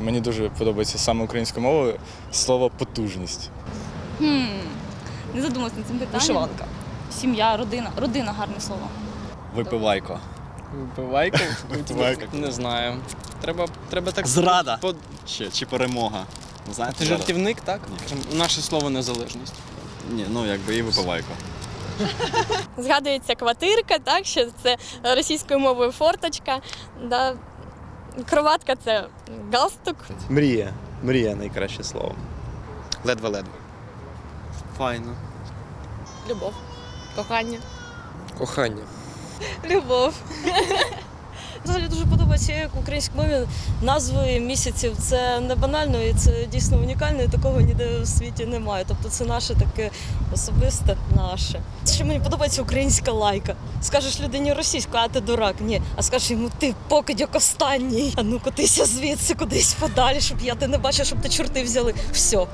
Мені дуже подобається саме українською мовою слово потужність. Хм. Не задумалась над цим питанням. Вишиванка. Сім'я, родина. Родина гарне слово. Випивайко. Вбивайку? Вбивайко. Не знаю. Треба, треба так. Зрада. По... Чи, чи перемога. Знаєте, Ти жартівник, так? Ні. Наше слово незалежність. Ні, ну якби і випивайко. Згадується квартирка, так, що це російською мовою форточка. Да. Кроватка це галстук. Мрія. Мрія найкраще слово. Ледве-ледве. Файно. Любов. Кохання. Кохання. Любов. Взагалі дуже подобається, як в українській мові назви місяців. Це не банально і це дійсно унікально, і такого ніде в світі немає. Тобто це наше таке особисте наше. Ще мені подобається українська лайка. Скажеш людині російською, а ти дурак. Ні. А скажеш йому, ти покидьок останній. А ну котися звідси, кудись подалі, щоб я ти не бачив, щоб ти чорти взяли. Все.